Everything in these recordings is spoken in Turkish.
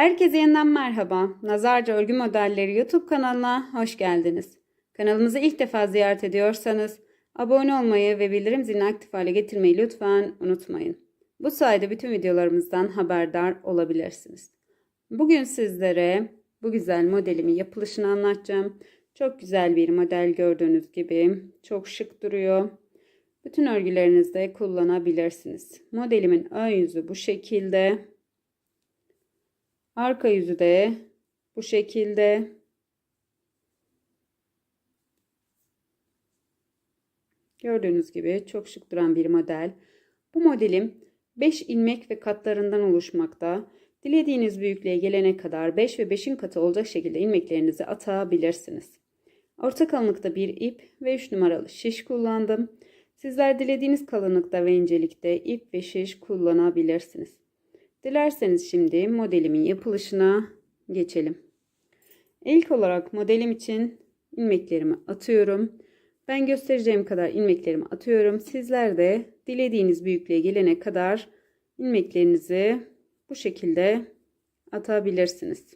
Herkese yeniden merhaba. Nazarca Örgü Modelleri YouTube kanalına hoş geldiniz. Kanalımızı ilk defa ziyaret ediyorsanız abone olmayı ve bildirim zilini aktif hale getirmeyi lütfen unutmayın. Bu sayede bütün videolarımızdan haberdar olabilirsiniz. Bugün sizlere bu güzel modelimin yapılışını anlatacağım. Çok güzel bir model gördüğünüz gibi. Çok şık duruyor. Bütün örgülerinizde kullanabilirsiniz. Modelimin ön yüzü bu şekilde. Arka yüzü de bu şekilde. Gördüğünüz gibi çok şık duran bir model. Bu modelim 5 ilmek ve katlarından oluşmakta. Dilediğiniz büyüklüğe gelene kadar 5 ve 5'in katı olacak şekilde ilmeklerinizi atabilirsiniz. Orta kalınlıkta bir ip ve 3 numaralı şiş kullandım. Sizler dilediğiniz kalınlıkta ve incelikte ip ve şiş kullanabilirsiniz. Dilerseniz şimdi modelimin yapılışına geçelim. İlk olarak modelim için ilmeklerimi atıyorum. Ben göstereceğim kadar ilmeklerimi atıyorum. Sizler de dilediğiniz büyüklüğe gelene kadar ilmeklerinizi bu şekilde atabilirsiniz.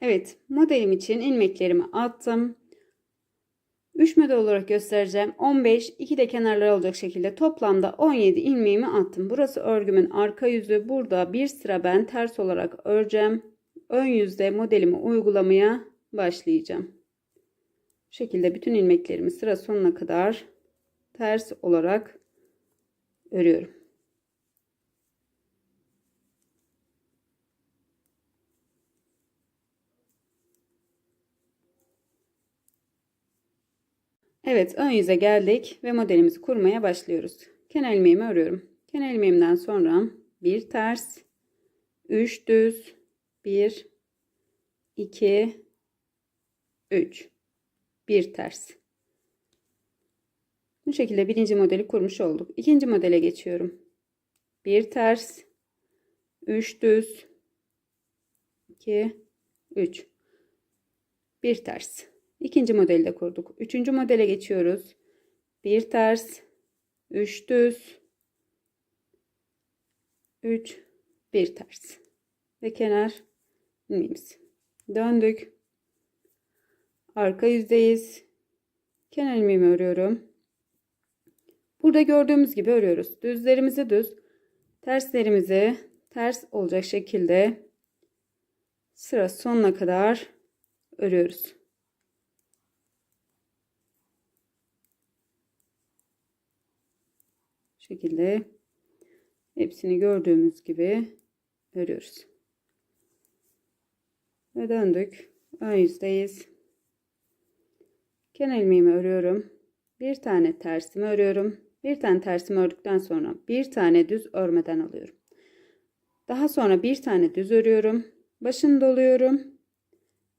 Evet, modelim için ilmeklerimi attım. 3 model olarak göstereceğim. 15, 2 de kenarları olacak şekilde toplamda 17 ilmeğimi attım. Burası örgümün arka yüzü. Burada bir sıra ben ters olarak öreceğim. Ön yüzde modelimi uygulamaya başlayacağım. Bu şekilde bütün ilmeklerimi sıra sonuna kadar ters olarak örüyorum. Evet ön yüze geldik ve modelimizi kurmaya başlıyoruz. Kenar ilmeğimi örüyorum. Kenar ilmeğimden sonra bir ters, 3 düz, 1, 2, 3, bir ters. Bu şekilde birinci modeli kurmuş olduk. İkinci modele geçiyorum. Bir ters, 3 düz, 2, 3, bir ters. İkinci modeli de kurduk. Üçüncü modele geçiyoruz. Bir ters, üç düz, üç, bir ters ve kenar ilmeğimiz. Döndük. Arka yüzdeyiz. Kenar ilmeğimi örüyorum. Burada gördüğümüz gibi örüyoruz. Düzlerimizi düz, terslerimizi ters olacak şekilde sıra sonuna kadar örüyoruz. Şekilde hepsini gördüğümüz gibi örüyoruz. Ve döndük. Ön yüzdeyiz. Kenar ilmeğimi örüyorum. Bir tane tersimi örüyorum. Bir tane tersimi ördükten sonra bir tane düz örmeden alıyorum. Daha sonra bir tane düz örüyorum. Başını doluyorum.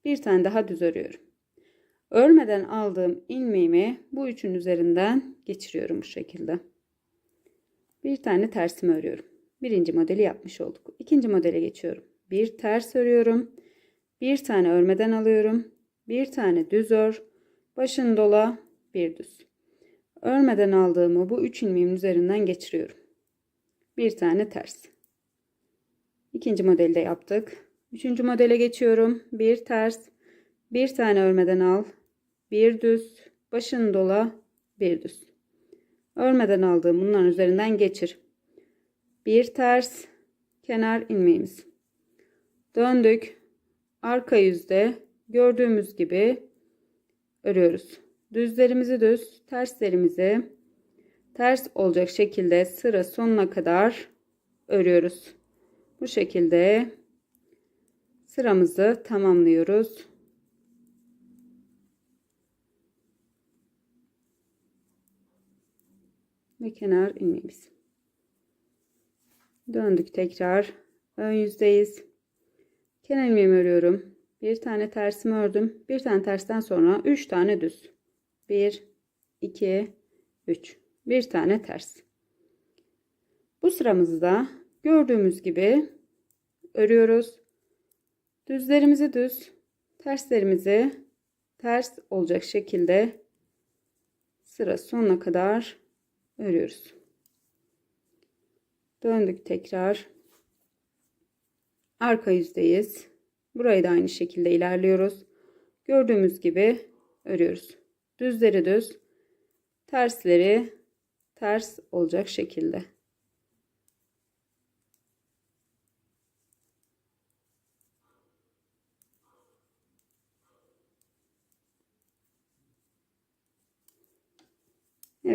Bir tane daha düz örüyorum. Örmeden aldığım ilmeğimi bu üçün üzerinden geçiriyorum bu şekilde bir tane tersimi örüyorum. Birinci modeli yapmış olduk. İkinci modele geçiyorum. Bir ters örüyorum. Bir tane örmeden alıyorum. Bir tane düz ör. Başını dola. Bir düz. Örmeden aldığımı bu üç ilmeğin üzerinden geçiriyorum. Bir tane ters. İkinci modelde yaptık. Üçüncü modele geçiyorum. Bir ters. Bir tane örmeden al. Bir düz. Başını dola. Bir düz. Örmeden aldığım bunların üzerinden geçir. Bir ters kenar ilmeğimiz. Döndük. Arka yüzde gördüğümüz gibi örüyoruz. Düzlerimizi düz, terslerimizi ters olacak şekilde sıra sonuna kadar örüyoruz. Bu şekilde sıramızı tamamlıyoruz. Ve kenar ilmeğimiz. Döndük tekrar. Ön yüzdeyiz. Kenar ilmeğimi örüyorum. Bir tane tersimi ördüm. Bir tane tersten sonra 3 tane düz. 1 2 3 bir tane ters. Bu sıramızda gördüğümüz gibi örüyoruz. Düzlerimizi düz, terslerimizi ters olacak şekilde sıra sonuna kadar örüyoruz. Döndük tekrar. Arka yüzdeyiz. Burayı da aynı şekilde ilerliyoruz. Gördüğümüz gibi örüyoruz. Düzleri düz, tersleri ters olacak şekilde.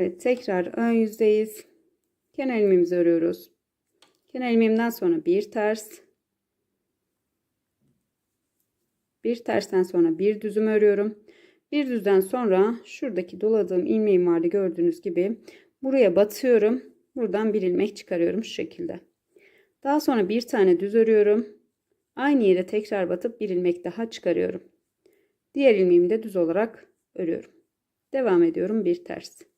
Evet tekrar ön yüzdeyiz. Kenar ilmeğimizi örüyoruz. Kenar ilmeğimden sonra bir ters. Bir tersten sonra bir düzüm örüyorum. Bir düzden sonra şuradaki doladığım ilmeğim vardı gördüğünüz gibi. Buraya batıyorum. Buradan bir ilmek çıkarıyorum şu şekilde. Daha sonra bir tane düz örüyorum. Aynı yere tekrar batıp bir ilmek daha çıkarıyorum. Diğer ilmeğimi de düz olarak örüyorum. Devam ediyorum bir ters.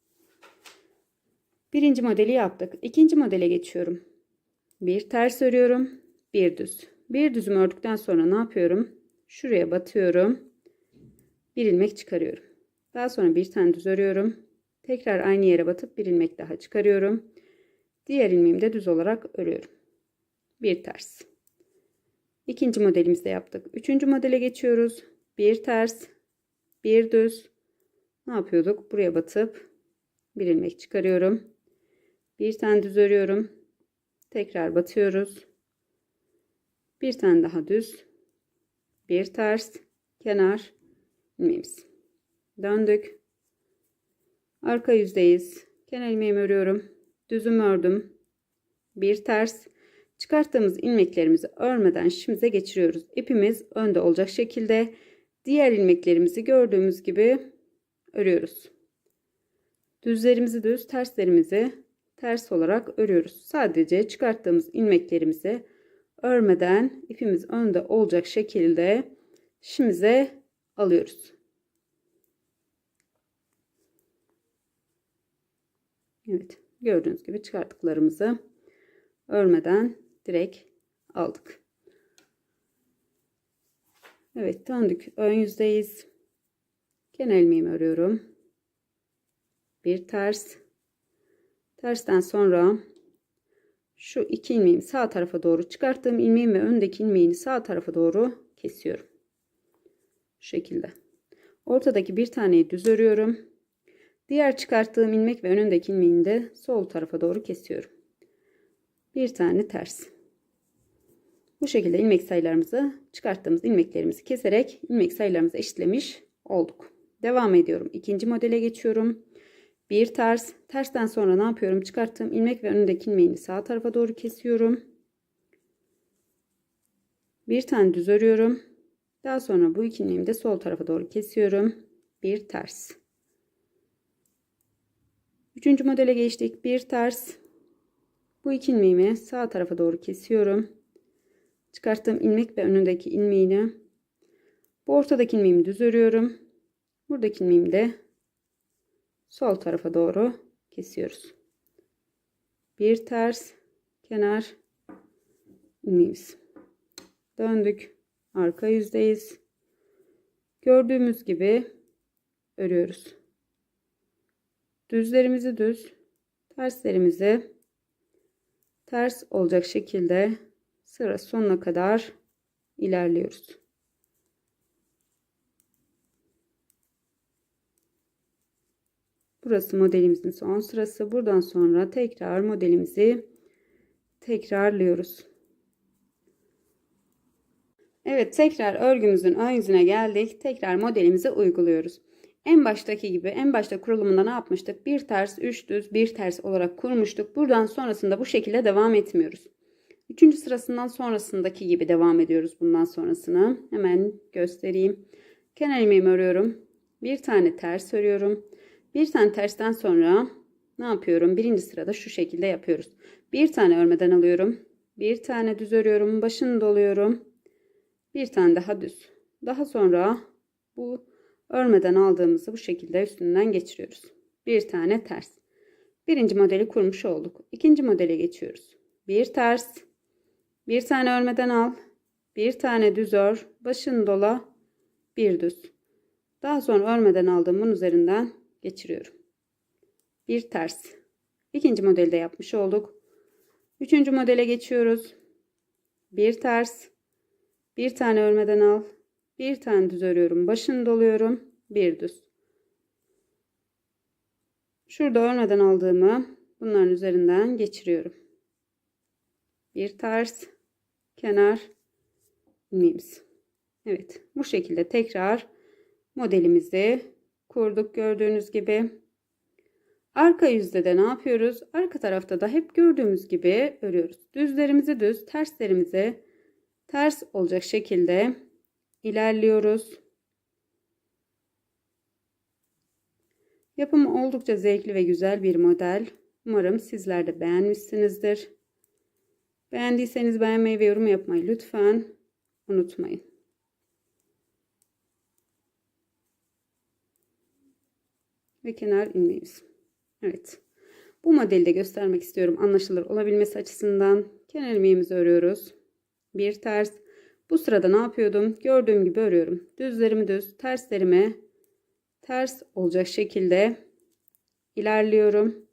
Birinci modeli yaptık. İkinci modele geçiyorum. Bir ters örüyorum. Bir düz. Bir düzümü ördükten sonra ne yapıyorum? Şuraya batıyorum. Bir ilmek çıkarıyorum. Daha sonra bir tane düz örüyorum. Tekrar aynı yere batıp bir ilmek daha çıkarıyorum. Diğer ilmeğimi de düz olarak örüyorum. Bir ters. İkinci modelimizde yaptık. Üçüncü modele geçiyoruz. Bir ters, bir düz. Ne yapıyorduk? Buraya batıp bir ilmek çıkarıyorum. Bir tane düz örüyorum. Tekrar batıyoruz. Bir tane daha düz. Bir ters, kenar ilmeğimiz. Döndük. Arka yüzdeyiz. Kenar ilmeğimi örüyorum. Düzüm ördüm. Bir ters. Çıkarttığımız ilmeklerimizi örmeden şimdize geçiriyoruz. İpimiz önde olacak şekilde diğer ilmeklerimizi gördüğümüz gibi örüyoruz. Düzlerimizi düz, terslerimizi ters olarak örüyoruz. Sadece çıkarttığımız ilmeklerimizi örmeden ipimiz önde olacak şekilde şimdize alıyoruz. Evet gördüğünüz gibi çıkarttıklarımızı örmeden direkt aldık. Evet döndük ön yüzdeyiz. Kenar ilmeğimi örüyorum. Bir ters. Tersten sonra şu iki ilmeğimi sağ tarafa doğru çıkarttığım ilmeğin ve öndeki ilmeğini sağ tarafa doğru kesiyorum. Şu şekilde. Ortadaki bir taneyi düz örüyorum. Diğer çıkarttığım ilmek ve önündeki ilmeğini de sol tarafa doğru kesiyorum. Bir tane ters. Bu şekilde ilmek sayılarımızı çıkarttığımız ilmeklerimizi keserek ilmek sayılarımızı eşitlemiş olduk. Devam ediyorum. İkinci modele geçiyorum. Bir ters. Tersten sonra ne yapıyorum? Çıkarttığım ilmek ve önündeki ilmeğini sağ tarafa doğru kesiyorum. Bir tane düz örüyorum. Daha sonra bu iki ilmeğimi de sol tarafa doğru kesiyorum. Bir ters. Üçüncü modele geçtik. Bir ters. Bu iki ilmeğimi sağ tarafa doğru kesiyorum. Çıkarttığım ilmek ve önündeki ilmeğini bu ortadaki ilmeğimi düz örüyorum. Buradaki ilmeğimi de sol tarafa doğru kesiyoruz. Bir ters kenar ilmeğimiz. Döndük. Arka yüzdeyiz. Gördüğümüz gibi örüyoruz. Düzlerimizi düz, terslerimizi ters olacak şekilde sıra sonuna kadar ilerliyoruz. Burası modelimizin son sırası. Buradan sonra tekrar modelimizi tekrarlıyoruz. Evet tekrar örgümüzün ön yüzüne geldik. Tekrar modelimizi uyguluyoruz. En baştaki gibi en başta kurulumunda ne yapmıştık? Bir ters, üç düz, bir ters olarak kurmuştuk. Buradan sonrasında bu şekilde devam etmiyoruz. Üçüncü sırasından sonrasındaki gibi devam ediyoruz bundan sonrasını. Hemen göstereyim. Kenar ilmeğimi örüyorum. Bir tane ters örüyorum. Bir tane tersten sonra ne yapıyorum? Birinci sırada şu şekilde yapıyoruz. Bir tane örmeden alıyorum. Bir tane düz örüyorum. Başını doluyorum. Bir tane daha düz. Daha sonra bu örmeden aldığımızı bu şekilde üstünden geçiriyoruz. Bir tane ters. Birinci modeli kurmuş olduk. İkinci modele geçiyoruz. Bir ters. Bir tane örmeden al. Bir tane düz ör. Başını dola. Bir düz. Daha sonra örmeden aldığım bunun üzerinden geçiriyorum. Bir ters. İkinci modelde yapmış olduk. Üçüncü modele geçiyoruz. Bir ters. Bir tane örmeden al. Bir tane düz örüyorum. Başını doluyorum. Bir düz. Şurada örmeden aldığımı bunların üzerinden geçiriyorum. Bir ters. Kenar. ilmeğimiz. Evet. Bu şekilde tekrar modelimizi kurduk gördüğünüz gibi. Arka yüzde de ne yapıyoruz? Arka tarafta da hep gördüğümüz gibi örüyoruz. Düzlerimizi düz, terslerimizi ters olacak şekilde ilerliyoruz. Yapımı oldukça zevkli ve güzel bir model. Umarım sizler de beğenmişsinizdir. Beğendiyseniz beğenmeyi ve yorum yapmayı lütfen unutmayın. Ve kenar ilmeğimiz. Evet. Bu modeli de göstermek istiyorum anlaşılır olabilmesi açısından. Kenar ilmeğimizi örüyoruz. Bir ters. Bu sırada ne yapıyordum? Gördüğüm gibi örüyorum. Düzlerimi düz, terslerimi ters olacak şekilde ilerliyorum.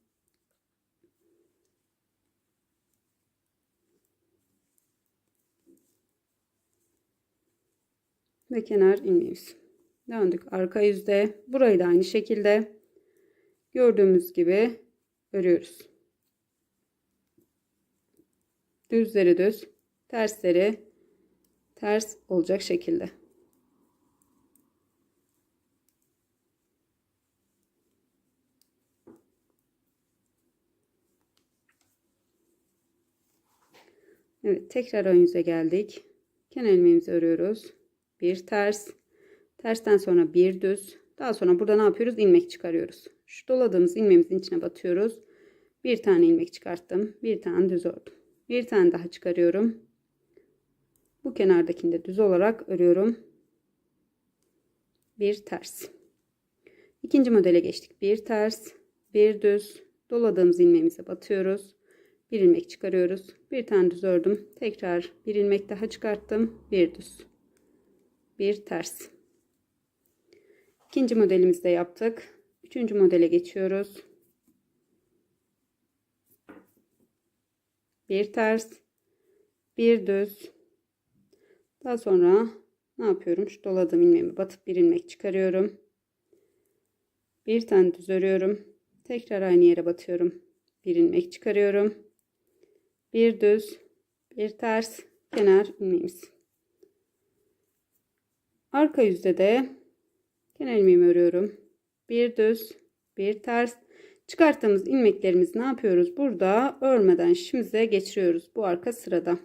Ve kenar ilmeğimiz. Döndük arka yüzde. Burayı da aynı şekilde gördüğümüz gibi örüyoruz. Düzleri düz, tersleri ters olacak şekilde. Evet tekrar ön yüze geldik. Kenar ilmeğimizi örüyoruz. Bir ters. Tersten sonra bir düz. Daha sonra burada ne yapıyoruz? İlmek çıkarıyoruz. Şu doladığımız ilmeğimizin içine batıyoruz. Bir tane ilmek çıkarttım. Bir tane düz ördüm. Bir tane daha çıkarıyorum. Bu kenardakini de düz olarak örüyorum. Bir ters. İkinci modele geçtik. Bir ters, bir düz. Doladığımız ilmeğimize batıyoruz. Bir ilmek çıkarıyoruz. Bir tane düz ördüm. Tekrar bir ilmek daha çıkarttım. Bir düz. Bir ters. İkinci modelimizde yaptık. Üçüncü modele geçiyoruz. Bir ters, bir düz. Daha sonra ne yapıyorum? Şu doladığım ilmeğimi batıp bir ilmek çıkarıyorum. Bir tane düz örüyorum. Tekrar aynı yere batıyorum. Bir ilmek çıkarıyorum. Bir düz, bir ters, kenar ilmeğimiz. Arka yüzde de kenar ilmeğimi örüyorum bir düz bir ters. Çıkarttığımız ilmeklerimizi ne yapıyoruz? Burada örmeden şişimize geçiriyoruz bu arka sırada.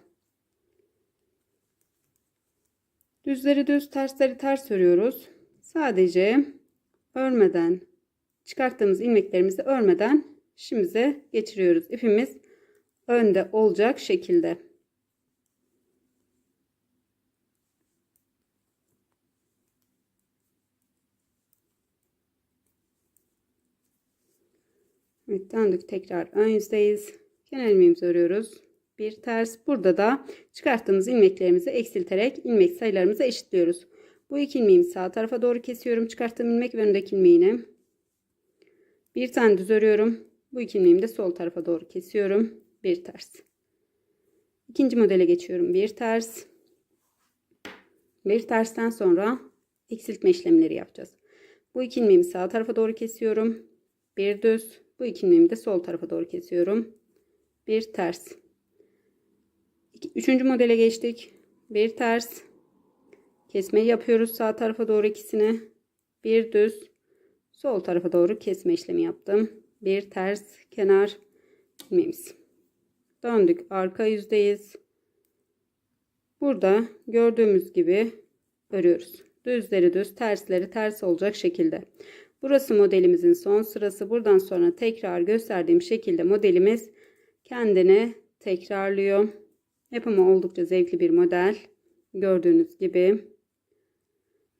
Düzleri düz tersleri ters örüyoruz. Sadece örmeden çıkarttığımız ilmeklerimizi örmeden şişimize geçiriyoruz. İpimiz önde olacak şekilde Evet döndük tekrar ön yüzdeyiz. Kenar ilmeğimizi örüyoruz. Bir ters. Burada da çıkarttığımız ilmeklerimizi eksilterek ilmek sayılarımızı eşitliyoruz. Bu iki ilmeğimi sağ tarafa doğru kesiyorum. Çıkarttığım ilmek ve öndeki ilmeğini. Bir tane düz örüyorum. Bu iki ilmeğimi de sol tarafa doğru kesiyorum. Bir ters. İkinci modele geçiyorum. Bir ters. Bir tersten sonra eksiltme işlemleri yapacağız. Bu iki ilmeğimi sağ tarafa doğru kesiyorum. Bir düz. Bu iki de sol tarafa doğru kesiyorum. Bir ters. Üçüncü modele geçtik. Bir ters. Kesmeyi yapıyoruz sağ tarafa doğru ikisini. Bir düz. Sol tarafa doğru kesme işlemi yaptım. Bir ters kenar ilmeğimiz. Döndük arka yüzdeyiz. Burada gördüğümüz gibi örüyoruz. Düzleri düz, tersleri ters olacak şekilde. Burası modelimizin son sırası. Buradan sonra tekrar gösterdiğim şekilde modelimiz kendini tekrarlıyor. Yapımı oldukça zevkli bir model. Gördüğünüz gibi.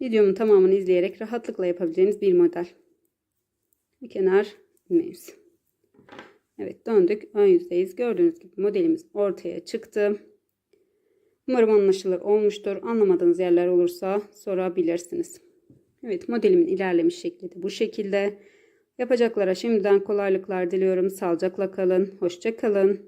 Videomun tamamını izleyerek rahatlıkla yapabileceğiniz bir model. Bir kenar ilmeğimiz. Evet döndük. Ön yüzdeyiz. Gördüğünüz gibi modelimiz ortaya çıktı. Umarım anlaşılır olmuştur. Anlamadığınız yerler olursa sorabilirsiniz. Evet modelimin ilerlemiş şekli de bu şekilde. Yapacaklara şimdiden kolaylıklar diliyorum. Sağlıcakla kalın. Hoşça kalın.